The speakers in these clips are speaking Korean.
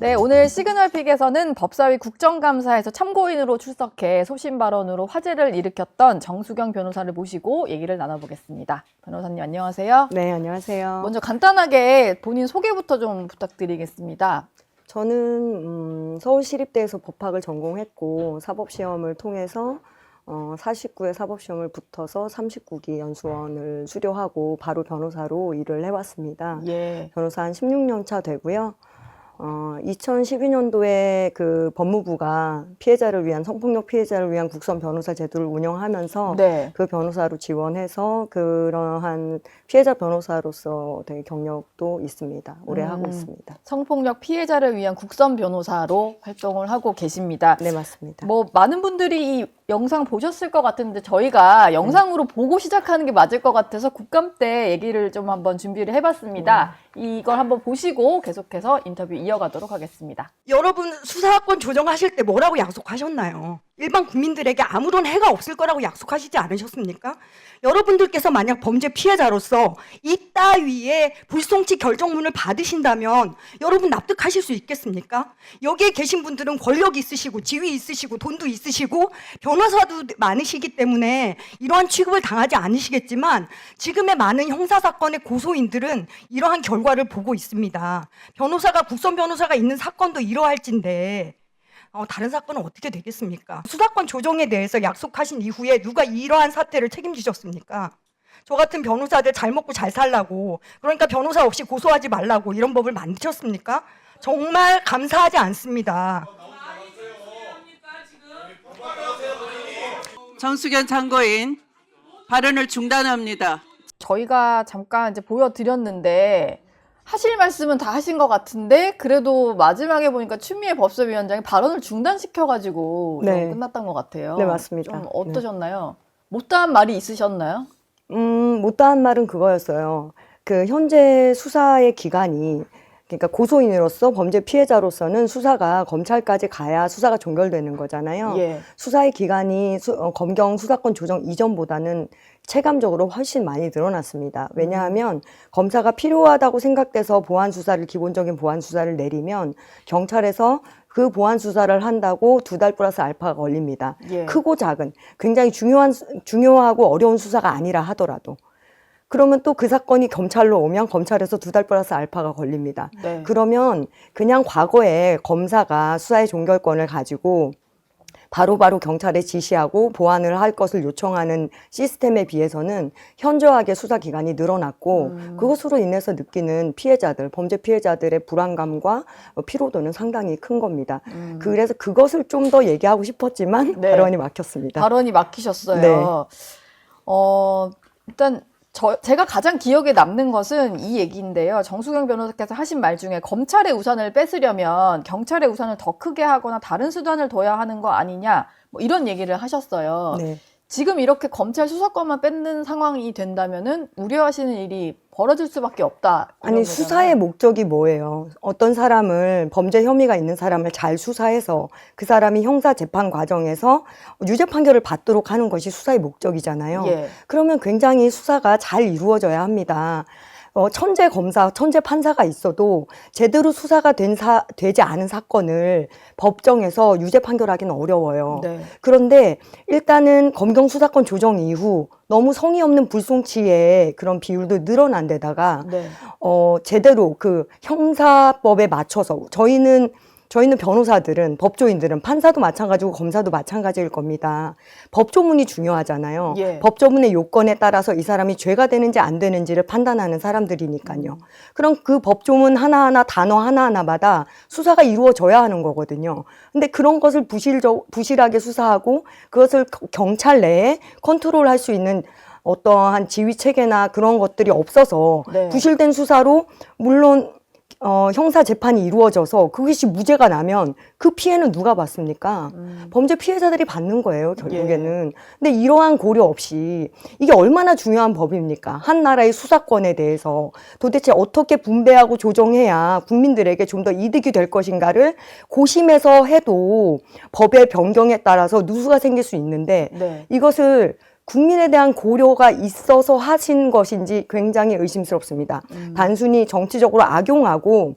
네, 오늘 시그널픽에서는 법사위 국정감사에서 참고인으로 출석해 소신 발언으로 화제를 일으켰던 정수경 변호사를 모시고 얘기를 나눠보겠습니다. 변호사님 안녕하세요. 네, 안녕하세요. 먼저 간단하게 본인 소개부터 좀 부탁드리겠습니다. 저는 음, 서울시립대에서 법학을 전공했고 사법시험을 통해서 어, 49회 사법시험을 붙어서 39기 연수원을 수료하고 바로 변호사로 일을 해왔습니다. 예. 변호사 한 16년 차 되고요. 어, 2012년도에 그 법무부가 피해자를 위한 성폭력 피해자를 위한 국선 변호사 제도를 운영하면서 네. 그 변호사로 지원해서 그러한 피해자 변호사로서 되게 경력도 있습니다. 오래 음. 하고 있습니다. 성폭력 피해자를 위한 국선 변호사로 활동을 하고 계십니다. 네, 맞습니다. 뭐 많은 분들이 이 영상 보셨을 것 같은데 저희가 영상으로 보고 시작하는 게 맞을 것 같아서 국감 때 얘기를 좀 한번 준비를 해봤습니다. 이걸 한번 보시고 계속해서 인터뷰 이어가도록 하겠습니다. 여러분 수사권 조정하실 때 뭐라고 약속하셨나요? 일반 국민들에게 아무런 해가 없을 거라고 약속하시지 않으셨습니까? 여러분들께서 만약 범죄 피해자로서 이 따위의 불송치 결정문을 받으신다면 여러분 납득하실 수 있겠습니까? 여기에 계신 분들은 권력이 있으시고 지위 있으시고 돈도 있으시고 변호사도 많으시기 때문에 이러한 취급을 당하지 않으시겠지만 지금의 많은 형사사건의 고소인들은 이러한 결과를 보고 있습니다. 변호사가 국선 변호사가 있는 사건도 이러할진데 어, 다른 사건은 어떻게 되겠습니까? 수사권 조정에 대해서 약속하신 이후에 누가 이러한 사태를 책임지셨습니까? 저 같은 변호사들 잘 먹고 잘 살라고 그러니까 변호사 없이 고소하지 말라고 이런 법을 만드셨습니까? 정말 감사하지 않습니다. 정수견 참고인 발언을 중단합니다. 저희가 잠깐 이제 보여드렸는데 하실 말씀은 다 하신 것 같은데 그래도 마지막에 보니까 추미애 법사위원장이 발언을 중단시켜가지고 좀 네. 끝났던 것 같아요. 네, 맞습니다. 좀 어떠셨나요? 못다한 말이 있으셨나요? 음, 못다한 말은 그거였어요. 그 현재 수사의 기간이 그러니까 고소인으로서 범죄 피해자로서는 수사가 검찰까지 가야 수사가 종결되는 거잖아요. 예. 수사의 기간이 수- 어, 검경 수사권 조정 이전보다는 체감적으로 훨씬 많이 늘어났습니다. 왜냐하면 검사가 필요하다고 생각돼서 보안 수사를 기본적인 보안 수사를 내리면 경찰에서 그 보안 수사를 한다고 두 달 플러스 알파가 걸립니다. 예. 크고 작은 굉장히 중요한 수- 중요하고 어려운 수사가 아니라 하더라도 그러면 또 그 사건이 검찰로 오면 검찰에서 두 달 플러스 알파가 걸립니다. 네. 그러면 그냥 과거에 검사가 수사의 종결권을 가지고 바로 바로 경찰에 지시하고 보완을 할 것을 요청하는 시스템에 비해서는 현저하게 수사 기간이 늘어났고 음. 그것으로 인해서 느끼는 피해자들, 범죄 피해자들의 불안감과 어, 피로도는 상당히 큰 겁니다. 음. 그래서 그것을 좀 더 얘기하고 싶었지만 네. 발언이 막혔습니다. 발언이 막히셨어요. 네. 어, 일단 저, 제가 가장 기억에 남는 것은 이 얘기인데요. 정수경 변호사께서 하신 말 중에 검찰의 우산을 뺏으려면 경찰의 우산을 더 크게 하거나 다른 수단을 둬야 하는 거 아니냐. 뭐 이런 얘기를 하셨어요. 네. 지금 이렇게 검찰 수사권만 뺏는 상황이 된다면은 우려하시는 일이 벌어질 수밖에 없다. 이런 아니 거잖아요. 수사의 목적이 뭐예요? 어떤 사람을 범죄 혐의가 있는 사람을 잘 수사해서 그 사람이 형사 재판 과정에서 유죄 판결을 받도록 하는 것이 수사의 목적이잖아요. 예. 그러면 굉장히 수사가 잘 이루어져야 합니다. 어, 천재 검사, 천재 판사가 있어도 제대로 수사가 된 사, 되지 않은 사건을 법정에서 유죄 판결하기는 어려워요. 네. 그런데 일단은 검경 수사권 조정 이후 너무 성의 없는 불송치의 그런 비율도 늘어난 데다가 네. 어, 제대로 그 형사법에 맞춰서 저희는 저희는 변호사들은 법조인들은 판사도 마찬가지고 검사도 마찬가지일 겁니다. 법조문이 중요하잖아요. 예. 법조문의 요건에 따라서 이 사람이 죄가 되는지 안 되는지를 판단하는 사람들이니까요. 그럼 그 법조문 하나하나 단어 하나하나마다 수사가 이루어져야 하는 거거든요. 근데 그런 것을 부실적 부실하게 수사하고 그것을 거- 경찰 내에 컨트롤할 수 있는 어떠한 지휘 체계나 그런 것들이 없어서 네. 부실된 수사로 물론 어, 형사 재판이 이루어져서 그것이 무죄가 나면 그 피해는 누가 받습니까? 음. 범죄 피해자들이 받는 거예요, 결국에는. 근데 이러한 고려 없이 이게 얼마나 중요한 법입니까? 한 나라의 수사권에 대해서 도대체 어떻게 분배하고 조정해야 국민들에게 좀 더 이득이 될 것인가를 고심해서 해도 법의 변경에 따라서 누수가 생길 수 있는데 네. 이것을 국민에 대한 고려가 있어서 하신 것인지 굉장히 의심스럽습니다. 음. 단순히 정치적으로 악용하고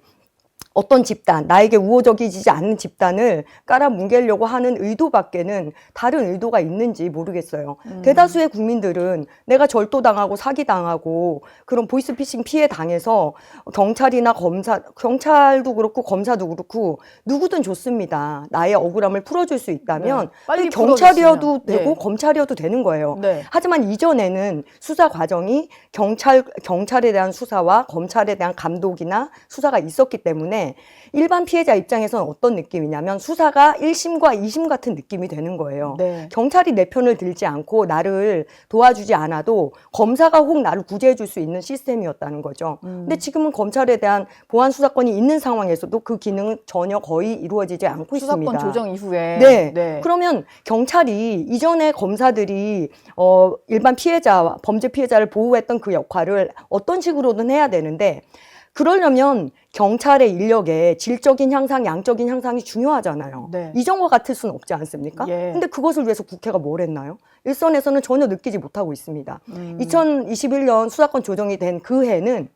어떤 집단, 나에게 우호적이지 않는 집단을 깔아뭉개려고 하는 의도밖에는 다른 의도가 있는지 모르겠어요. 대다수의 국민들은 내가 절도당하고 사기당하고 그런 보이스피싱 피해 당해서 경찰이나 검사, 경찰도 그렇고 검사도 그렇고 누구든 좋습니다. 나의 억울함을 풀어줄 수 있다면 네, 빨리 경찰이어도 풀어줬으면. 되고 네. 검찰이어도 되는 거예요. 네. 하지만 이전에는 수사 과정이 경찰 경찰에 대한 수사와 검찰에 대한 감독이나 수사가 있었기 때문에 일반 피해자 입장에서는 어떤 느낌이냐면 수사가 1심과 2심 같은 느낌이 되는 거예요. 네. 경찰이 내 편을 들지 않고 나를 도와주지 않아도 검사가 혹 나를 구제해 줄 수 있는 시스템이었다는 거죠. 음. 근데 지금은 검찰에 대한 보안 수사권이 있는 상황에서도 그 기능은 전혀 거의 이루어지지 않고 수사권 있습니다. 조정 이후에 네. 그러면 경찰이 이전에 검사들이 어 일반 피해자와 범죄 피해자를 보호했던 그 역할을 어떤 식으로든 해야 되는데 그러려면 경찰의 인력의 질적인 향상, 양적인 향상이 중요하잖아요. 네. 이전과 같을 수는 없지 않습니까? 예. 근데 그것을 위해서 국회가 뭘 했나요? 일선에서는 전혀 느끼지 못하고 있습니다. 음. 2021년 수사권 조정이 된 그 해는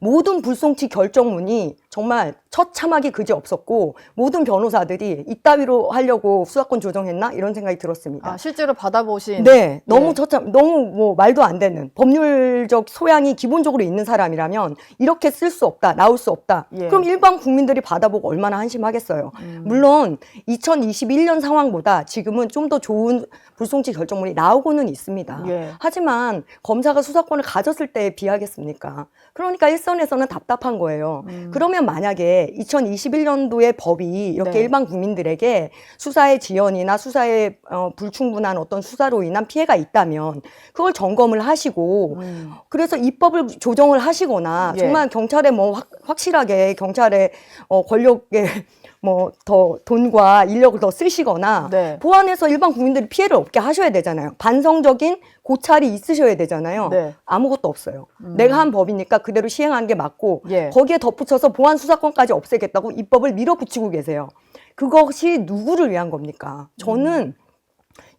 모든 불송치 결정문이 정말 처참하기 그지 없었고 모든 변호사들이 이따위로 하려고 수사권 조정했나 이런 생각이 들었습니다. 아, 실제로 받아보신 네, 너무 네. 처참, 너무 뭐 말도 안 되는 법률적 소양이 기본적으로 있는 사람이라면 이렇게 쓸 수 없다, 나올 수 없다. 예. 그럼 일반 국민들이 받아보고 얼마나 한심하겠어요. 음. 물론 2021년 상황보다 지금은 좀 더 좋은 불송치 결정문이 나오고는 있습니다. 예. 하지만 검사가 수사권을 가졌을 때에 비하겠습니까? 그러니까 일선에서는 답답한 거예요. 음. 그러면 만약에 2021년도의 법이 이렇게 네. 일반 국민들에게 수사의 지연이나 수사의 어, 불충분한 어떤 수사로 인한 피해가 있다면 그걸 점검을 하시고 음. 그래서 입법을 조정을 하시거나 예. 정말 경찰에 뭐 확, 확실하게 경찰의 어, 권력에 뭐 더 돈과 인력을 더 쓰시거나 네. 보안해서 일반 국민들이 피해를 없게 하셔야 되잖아요. 반성적인 고찰이 있으셔야 되잖아요. 네. 아무것도 없어요. 음. 내가 한 법이니까 그대로 시행한 게 맞고 예. 거기에 덧붙여서 보안 수사권까지 없애겠다고 입법을 밀어붙이고 계세요. 그것이 누구를 위한 겁니까? 저는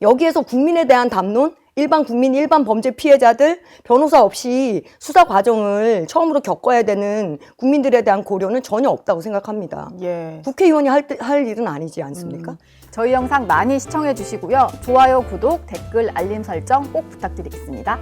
여기에서 국민에 대한 담론, 일반 국민, 일반 범죄 피해자들, 변호사 없이 수사 과정을 처음으로 겪어야 되는 국민들에 대한 고려는 전혀 없다고 생각합니다. 예. 국회의원이 할, 때- 할 일은 아니지 않습니까? 음. 저희 영상 많이 시청해 주시고요. 좋아요, 구독, 댓글, 알림 설정 꼭 부탁드리겠습니다.